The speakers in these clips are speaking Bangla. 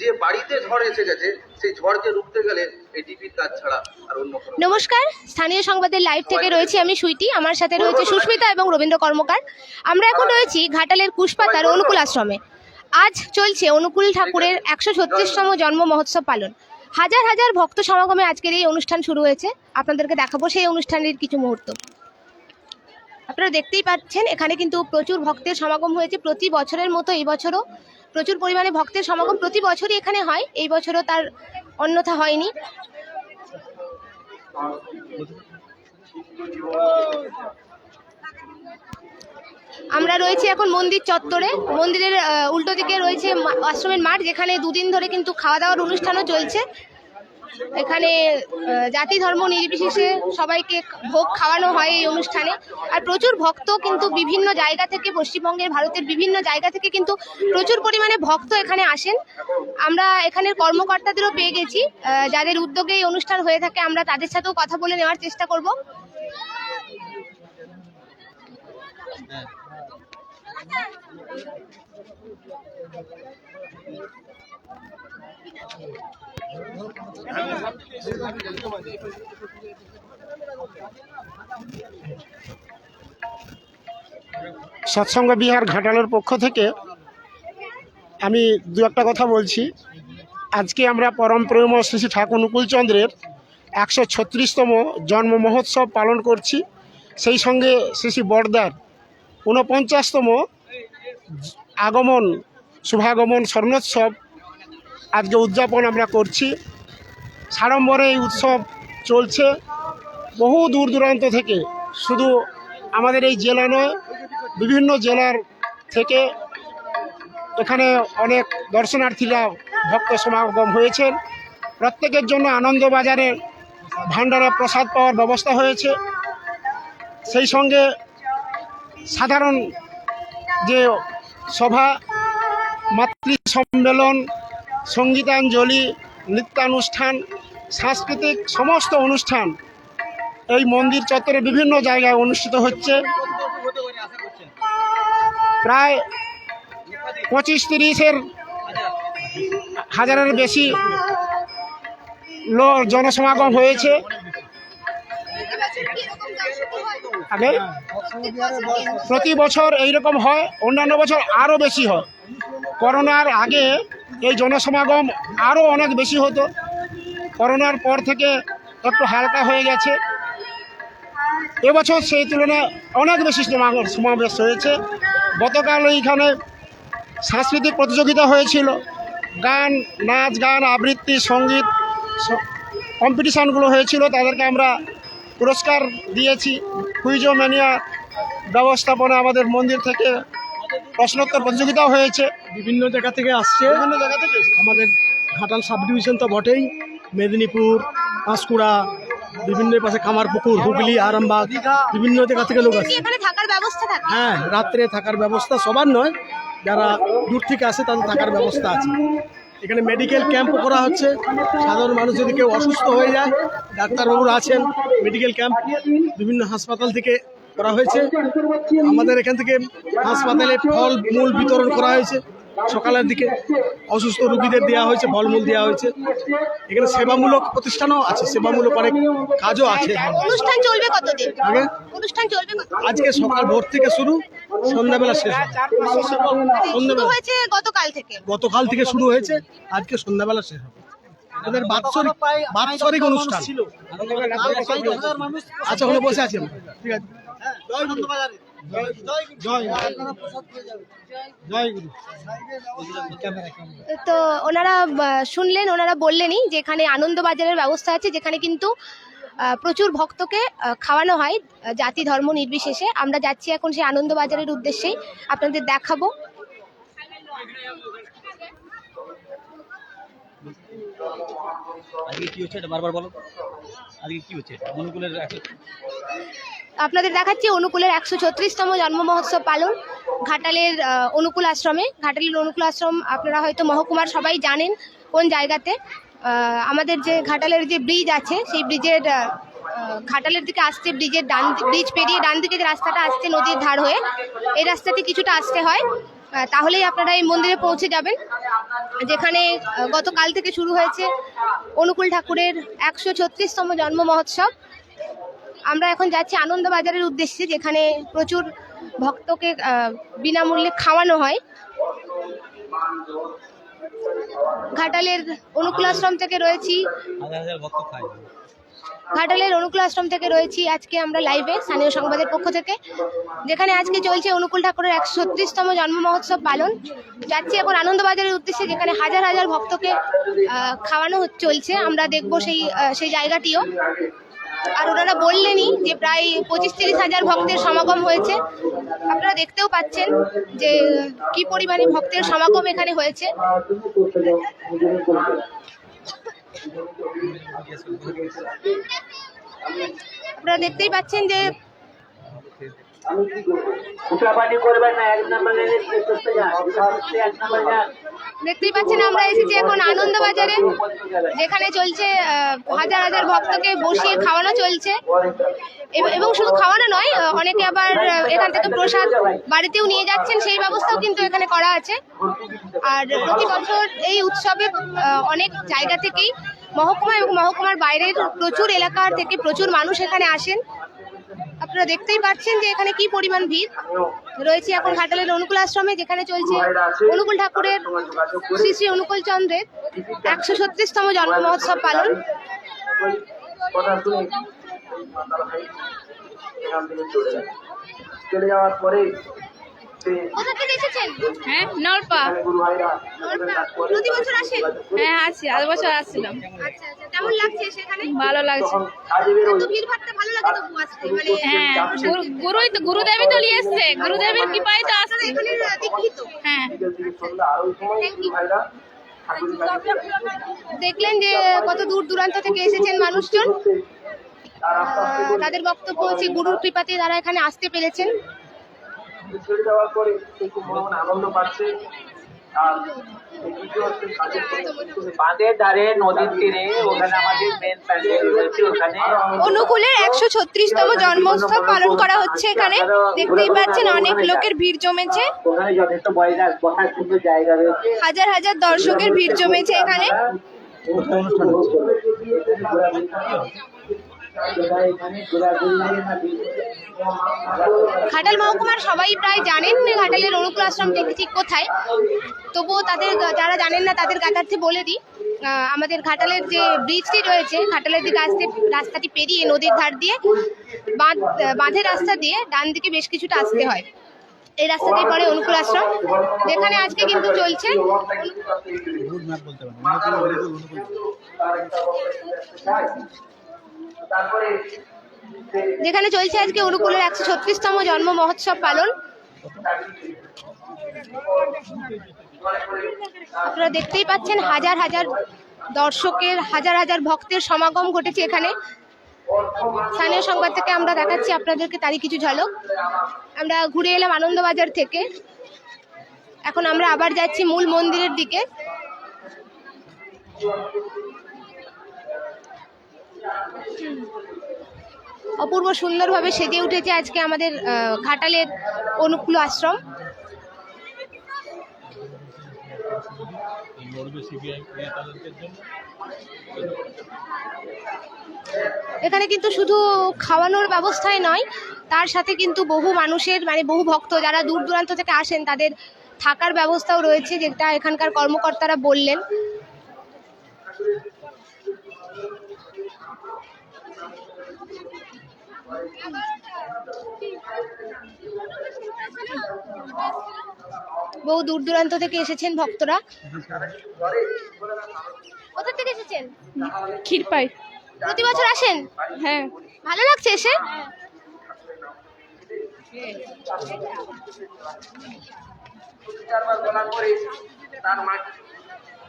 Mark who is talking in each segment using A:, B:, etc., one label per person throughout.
A: যে বাড়িতে ঝড় এসে গেছে, সেই ঝড়কে রুখতে গেলে এই কাজ ছাড়া আর অন্য
B: নমস্কার, স্থানীয় সংবাদের লাইভ থেকে রয়েছি আমি সুইটি, আমার সাথে রয়েছে সুস্মিতা এবং রবীন্দ্র কর্মকার। আমরা এখন রয়েছি ঘাটালের কুশপাতার অনুকূল আশ্রমে। আজ চলছে অনুকূল ঠাকুরের একশো ছত্রিশতম জন্ম মহোৎসব পালন। হাজার হাজার ভক্ত সমাগমে আজকের এই অনুষ্ঠান শুরু হয়েছে। আপনাদেরকে দেখাবো সেই অনুষ্ঠানের কিছু মুহূর্ত। আপনারা দেখতেই পাচ্ছেন, এখানে কিন্তু প্রচুর ভক্তের সমাগম হয়েছে প্রতি বছরের মতো এই বছরও। প্রচুর পরিমাণে ভক্তের সমাগম প্রতি বছরই এখানে হয়, এই বছরও তার অন্যথা হয়নি। আমরা রয়েছি এখন মন্দির চত্বরে। মন্দিরের উল্টো দিকে রয়েছে আশ্রমের মাঠ, যেখানে দুদিন ধরে কিন্তু খাওয়া দাওয়ার অনুষ্ঠানও চলছে। এখানে জাতি, ধর্ম নির্বিশেষে সবাইকে ভোগ খাওয়ানো হয় এই অনুষ্ঠানে। আর প্রচুর ভক্ত কিন্তু বিভিন্ন জায়গা থেকে, পশ্চিমবঙ্গের, ভারতের বিভিন্ন জায়গা থেকে কিন্তু প্রচুর পরিমাণে ভক্ত এখানে আসেন। আমরা এখানের কর্মকর্তাদেরও পেয়ে গেছি। যাদের উদ্যোগে এই অনুষ্ঠান হয়ে থাকে, আমরা তাদের সাথেও কথা বলে নেওয়ার চেষ্টা করব।
C: সৎসঙ্গ বিহার ঘাটালের পক্ষ থেকে আমি দু একটা কথা বলছি। আজকে আমরা পরম প্রেম শ্রী শ্রী ঠাকুর অনুকূলচন্দ্রের একশো ছত্রিশতম জন্ম মহোৎসব পালন করছি। সেই সঙ্গে শ্রী শ্রী বর্দার ঊনপঞ্চাশতম আগমন, শুভাগমন, স্বর্ণোৎসব আজকে উদযাপন আমরা করছি। সাড়ম্বরে এই উৎসব চলছে। বহু দূর দূরান্ত থেকে, শুধু আমাদের এই জেলা নয়, বিভিন্ন জেলার থেকে এখানে অনেক দর্শনার্থীরা ভক্ত সমাগম হয়েছেন। প্রত্যেকের জন্য আনন্দবাজারে ভাণ্ডারে প্রসাদ পাওয়ার ব্যবস্থা হয়েছে। সেই সঙ্গে সাধারণ যে সভা মাতৃ সম্মেলন সঙ্গীতাঞ্জলি, নৃত্যানুষ্ঠান, সাংস্কৃতিক সমস্ত অনুষ্ঠান এই মন্দির চত্বরে বিভিন্ন জায়গায় অনুষ্ঠিত হচ্ছে। প্রায় পঁচিশ তিরিশের হাজারের বেশি লোক জনসমাগম হয়েছে। আগে প্রতি বছর এইরকম হয়, অন্যান্য বছর আরও বেশি হয়। করোনার আগে এই জনসমাগম আরও অনেক বেশি হতো। করোনার পর থেকে একটু হালকা হয়ে গেছে। এবছর সেই তুলনায় অনেক বেশি সমাগম সমাবেশ হয়েছে। গতকাল এইখানে সাংস্কৃতিক প্রতিযোগিতা হয়েছিল। গান, নাচ, গান, আবৃত্তি, সংগীত কম্পিটিশানগুলো হয়েছিল। তাদেরকে আমরা পুরস্কার দিয়েছি। কুইজো ব্যবস্থাপনা আমাদের মন্দির থেকে প্রশ্নোত্তর প্রতিযোগিতাও হয়েছে।
D: বিভিন্ন জায়গা থেকে আসছে।
C: বিভিন্ন জায়গা থেকে
D: আমাদের ঘাটাল সাব ডিভিশন তো বটেই। মেদিনীপুর পাঁশকুড়া বিভিন্ন পাশে কামারপুকুর হুগলি আরামবাগ বিভিন্ন জায়গা থেকে লোক আসছে।
B: এখানে থাকার ব্যবস্থা থাকে?
D: হ্যাঁ রাত্রে থাকার ব্যবস্থা সবার নয়। যারা দূর থেকে আসে তাদের থাকার ব্যবস্থা আছে। এখানে মেডিকেল ক্যাম্পও করা হচ্ছে। সাধারণ মানুষ যদি কেউ অসুস্থ হয়ে যায় ডাক্তারবাবুরা আছেন মেডিকেল ক্যাম্প বিভিন্ন হাসপাতাল থেকে করা হয়েছে। আমাদের এখান থেকে হাসপাতালে ফল মূল বিতরণ করা হয়েছে। সকালের দিকে অসুস্থ রুগীদের দেওয়া হয়েছে ফলমূল দেওয়া হয়েছে। এখানে সেবামূলক প্রতিষ্ঠানও আছে সেবামূলক অনেক কাজও আছে।
B: অনুষ্ঠান চলবে কতদিন?
D: আগে?
B: অনুষ্ঠান চলবে
D: আজকে সকাল ভোর থেকে শুরু সন্ধ্যাবেলা শেষ সন্ধ্যাবেলা।
B: হয়েছে গতকাল থেকে?
D: গতকাল থেকে শুরু হয়েছে আজকে সন্ধ্যাবেলা শেষ হবে। আমাদের বাৎসরিক বাৎসরিক অনুষ্ঠান। আচ্ছা ওখানে বসে আছি আমরা। ঠিক আছে।
B: তো ওনারা শুনলেন ওনারা বললেনই যে এখানে আনন্দবাজারের ব্যবস্থা আছে যেখানে কিন্তু প্রচুর ভক্তকে খাওয়ানো হয় জাতি ধর্ম নির্বিশেষে। আমরা যাচ্ছি এখন সেই আনন্দবাজারের উদ্দেশ্যেই। আপনাদের দেখাবো।
E: আজকে কি হচ্ছে এটা বারবার বলো আজকে কি হচ্ছে? একশো
B: আপনাদের দেখাচ্ছি অনুকূলের একশো ছত্রিশতম জন্ম মহোৎসব পালন, ঘাটালের অনুকূল আশ্রমে। ঘাটালের অনুকূল আশ্রম আপনারা হয়তো মহকুমার সবাই জানেন কোন জায়গাতে। আমাদের যে ঘাটালের যে ব্রিজ আছে, সেই ব্রিজের ঘাটালের দিকে আসতে ব্রিজের ডান ব্রিজ পেরিয়ে ডান দিকে যে রাস্তাটা আসছে নদীর ধার হয়ে, এই রাস্তাতে কিছুটা আসতে হয়। তাহলেই আপনারা এই মন্দিরে পৌঁছে যাবেন। যেখানে গতকাল থেকে শুরু হয়েছে অনুকূল ঠাকুরের একশো ছত্রিশতম জন্ম মহোৎসব। আমরা এখন যাচ্ছি আনন্দবাজারের উদ্দেশ্যে যেখানে প্রচুর ভক্তকে বিনামূল্যে খাওয়ানো হয়। ঘাটালের অনুকূল আশ্রম থেকে রয়েছি। ঘাটালের অনুকূল আশ্রম থেকে রয়েছি আজকে আমরা লাইভে স্থানীয় সংবাদের পক্ষ থেকে। যেখানে আজকে চলছে অনুকূল ঠাকুরের একশো ছত্রিশতম জন্ম মহোৎসব পালন। যাচ্ছি এখন আনন্দবাজারের উদ্দেশ্যে যেখানে হাজার হাজার ভক্তকে খাওয়ানো চলছে। আমরা দেখব সেই সেই জায়গাটিও। আর ওনারা বললেনই যে প্রায় পঁচিশ তিরিশ হাজার ভক্তের সমাগম হয়েছে। আপনারা দেখতেও পাচ্ছেন যে কি পরিমাণে ভক্তের সমাগম এখানে হয়েছে। আপনারা দেখতেই পাচ্ছেন যে
F: ফুটাফাটি করবেন না, এক নম্বর এক নম্বর
B: দেখতেই পাচ্ছেন, আমরা এসেছি এখন আনন্দবাজারে, যেখানে চলছে হাজার হাজার ভক্তকে বসিয়ে খাওয়ানো চলছে। এব- শুধু খাওয়ানো নয় অনেকে আবার এখান থেকে প্রসাদ বাড়িতেও নিয়ে যাচ্ছেন, সেই ব্যবস্থাও কিন্তু এখানে করা আছে। আর প্রতি বছর এই উৎসবে অনেক জায়গা থেকেই মহকুমা এবং মহকুমার বাইরের প্রচুর এলাকার থেকে প্রচুর মানুষ এখানে আসেন। আপনারা দেখতেই পাচ্ছেন যে এখানে কি পরিমাণ ভিড়। রয়েছে এখন ঘাটালের অনুকূল আশ্রমে, যেখানে চলছে অনুকূল ঠাকুরের শ্রী শ্রী অনুকূল চন্দ্রের একশো ছত্রিশতম জন্ম মহোৎসব পালন।
F: চলে যাওয়ার পরে
B: কোথা থেকে এসেছেন?
G: হ্যাঁ নলপা।
B: প্রতি বছর আসেন?
G: হ্যাঁ আছি বছর আসছিলাম।
B: আচ্ছা আচ্ছা কেমন লাগছে সেখানে?
G: ভালো লাগছে
B: তো ভিড় ভাড়টা ভালো লাগে তবু আসতে মানে
G: হ্যাঁ গুরুই তো গুরুদেবই তো নিয়ে এসছে গুরুদেবের কৃপায় তো আসছি।
B: এখানে দীক্ষিত।
G: হ্যাঁ।
B: দেখলেন যে কত দূর দূরান্ত থেকে এসেছেন মানুষজন। তাদের বক্তব্য হচ্ছে গুরুর কৃপাতে তারা এখানে আসতে পেরেছেন।
F: ছেড়ে দেওয়ার পরে সে খুব মনে মনে আনন্দ পাচ্ছে। আর এই দ্বিতীয় হচ্ছে কাজের পরিস্থিতি
H: বাঁধের ধারে নদীর তীরে ওখানে আমাদের মেন প্যান্ডেল রয়েছে ওখানে।
B: অনুকূলের একশো ছত্রিশতম জন্মোৎসব পালন করা হচ্ছে এখানে। দেখতেই পাচ্ছেন অনেক লোকের ভিড় জমেছে।
H: ওখানে যথেষ্ট বসার সুন্দর জায়গা রয়েছে।
B: হাজার হাজার দর্শকের ভিড় জমেছে এখানে।
H: অনুষ্ঠান হচ্ছে এখানে ঘোরাঘুরি না
B: ঘাটাল মহকুমার সবাই প্রায় জানেন ঘাটালের অনুকূল আশ্রমটি ঠিক কোথায়। তবুও তাদের যারা জানেন না, তাদের গাতার্থে বলে দিই আমাদের ঘাটালের যে ব্রিজটি রয়েছে, ঘাটালের দিকে আসতে রাস্তাটি পেরিয়ে নদীর ধার দিয়ে বাঁধ, বাঁধের রাস্তা দিয়ে ডান দিকে বেশ কিছুটা আসতে হয়। এই রাস্তাটি পরে অনুকূল আশ্রম যেখানে আজকে কিন্তু চলছে
F: তারপরে
B: যেখানে চলছে আজকে অনুকূলের একশো ছত্রিশতম জন্ম মহোৎসব পালন। আপনারা দেখতেই পাচ্ছেন হাজার হাজার দর্শকের, হাজার হাজার ভক্তের সমাগম ঘটেছে এখানে। স্থানীয় সংবাদ থেকে আমরা দেখাচ্ছি আপনাদেরকে তারই কিছু ঝলক। আমরা ঘুরে এলাম আনন্দবাজার থেকে। এখন আমরা আবার যাচ্ছি মূল মন্দিরের দিকে। অপূর্ব সুন্দরভাবে সেজে উঠেছে আজকে আমাদের ঘাটালের অনুকূল আশ্রম। এখানে কিন্তু শুধু খাওয়ানোর ব্যবস্থাই নয়, তার সাথে কিন্তু বহু মানুষের মানে বহু ভক্ত যারা দূর দূরান্ত থেকে আসেন, তাদের থাকার ব্যবস্থাও রয়েছে, যেটা এখানকার কর্মকর্তারা বললেন। বহু দূর দূরান্ত থেকে এসেছেন ভক্তরা। কোথা থেকে এসেছেন?
G: ক্ষীরপাই।
B: প্রতি বছর আসেন?
G: হ্যাঁ।
B: ভালো লাগছে এসে?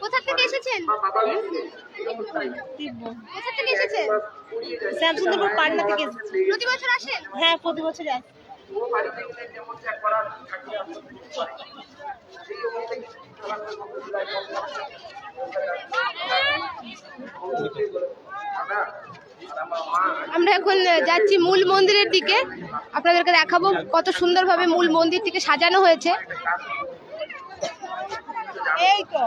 B: কোথা থেকে এসেছেন? কোথা থেকে এসেছেন?
G: শ্যামসুন্দরপুর পাটনা থেকে
B: প্রতি বছর আসেন?
G: হ্যাঁ প্রতি বছরই আসি।
A: ও বাড়িতে গেলে যেমন ত্যাগ করার ঠাকুর আশ্রম করে। সেই অবস্থায় কিছু চলার পর ভক্তরা আমরা আর আমার মা
B: আমরা এখন যাচ্ছি মূল মন্দিরের দিকে। আপনাদেরকে দেখাবো কত সুন্দরভাবে মূল মন্দিরটিকে সাজানো হয়েছে।
G: এই তো।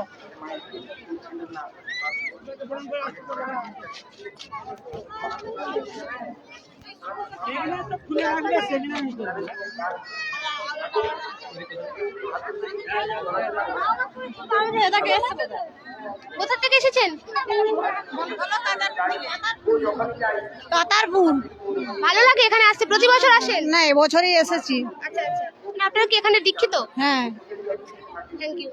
B: কোথা থেকে এসেছেন?
I: কাতারপুর
B: ভালো লাগে এখানে আসতে? প্রতি বছর আসেন?
I: না এবছরই এসেছি।
B: আচ্ছা আচ্ছা। মানে আপনারা কি এখানে দীক্ষিত?
I: হ্যাঁ।
B: থ্যাংক ইউ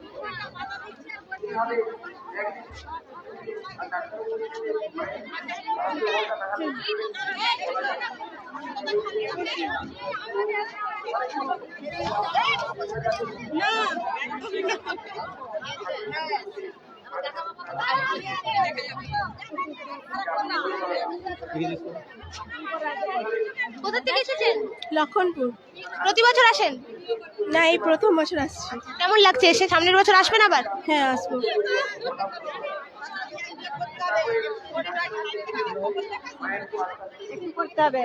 B: কোথা থেকে এসেছেন?
I: লক্ষণপুর।
B: প্রতি বছর আসেন?
I: না এই প্রথম বছর আসছি।
B: কেমন লাগছে? এসে সামনের বছর আসবেন আবার?
I: হ্যাঁ আসব। করতে হবে।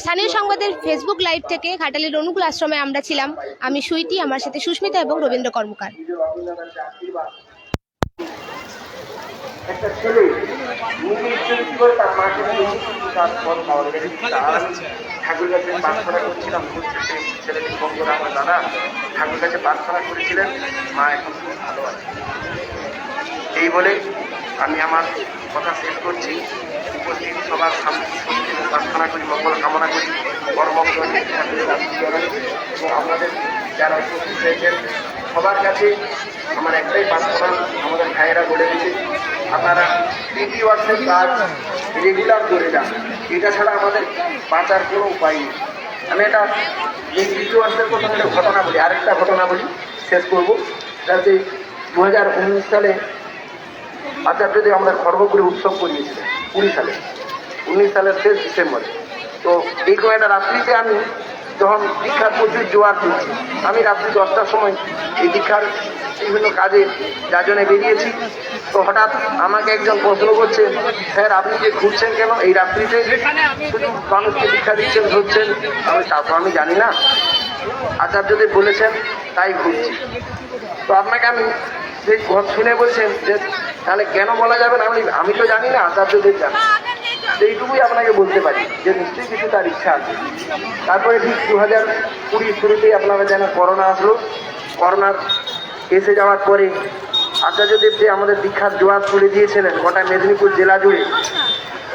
B: স্থানীয় সংবাদের ফেসবুক লাইভ থেকে ঘাটালের অনুকূল আশ্রমে আমরা ছিলাম। আমি সুইটি, আমার সাথে সুস্মিতা এবং রবীন্দ্র কর্মকার।
F: এই বলে আমি আমার কথা শেষ করছি। উপস্থিত সবার সামনে প্রার্থনা করি, মঙ্গল কামনা করি কর্মক্ষ এবং আপনাদের যারা উপস্থিত হয়েছেন, সবার কাছে আমার একটাই প্রার্থনা, আমাদের ভাইয়েরা বলে দিয়েছে, আপনারা পিটি ওয়ার্সের কাজ রেগুলার করে যান। এটা ছাড়া আমাদের বাঁচার কোনো উপায় নেই। আমি এটা এই ওয়ার্সের কথা একটা ঘটনা বলি, আরেকটা ঘটনা বলি, শেষ করব। যাতে দু হাজার উনিশ সালে আচার্যদেব আমাদের খড়গপুরে উৎসব করিয়েছিলেন, কুড়ি সালে। উনিশ সালের শেষ ডিসেম্বরে। তো এই কয়টা রাত্রিতে আমি যখন দীক্ষার প্রচুর জোয়ার তুলছি আমি রাত্রি দশটার সময় এই দীক্ষার বিভিন্ন কাজে যাজনে বেরিয়েছি। তো হঠাৎ আমাকে একজন প্রশ্ন করছে, স্যার, আপনি যে ঘুরছেন কেন? এই রাত্রিতে শুধু মানুষকে দীক্ষা দিচ্ছেন, ধরছেন? আমি তা আমি জানি না। আচার্যদেব বলেছেন, তাই ঘুরছি। তো আপনাকে আমি সেই কথা শুনে বলছেন যে তাহলে কেন বলা যাবে না? আমি আমি তো জানি না, আচার্যদের জানি। সেইটুকুই আপনাকে বলতে পারি, যে নিশ্চয়ই কিছু তার ইচ্ছা আছে। তারপরে ঠিক দু হাজার কুড়ির শুরুতেই আপনারা জানেন করোনা আসলো। করোনার এসে যাওয়ার পরে আচার্যদেব যে আমাদের দীক্ষার জোয়ার তুলে দিয়েছিলেন, গোটা মেদিনীপুর জেলা জুড়ে,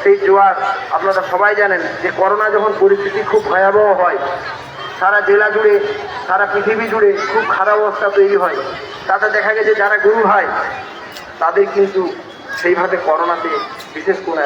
F: সেই জোয়ার আপনারা সবাই জানেন যে করোনা যখন পরিস্থিতি খুব ভয়াবহ হয়, সারা জেলা জুড়ে, সারা পৃথিবী জুড়ে খুব খারাপ অবস্থা তৈরি হয়। তাতে দেখা গেছে যারা গুরু হয় তাদের কিন্তু সেইভাবে করোনাতে বিশেষ কোনো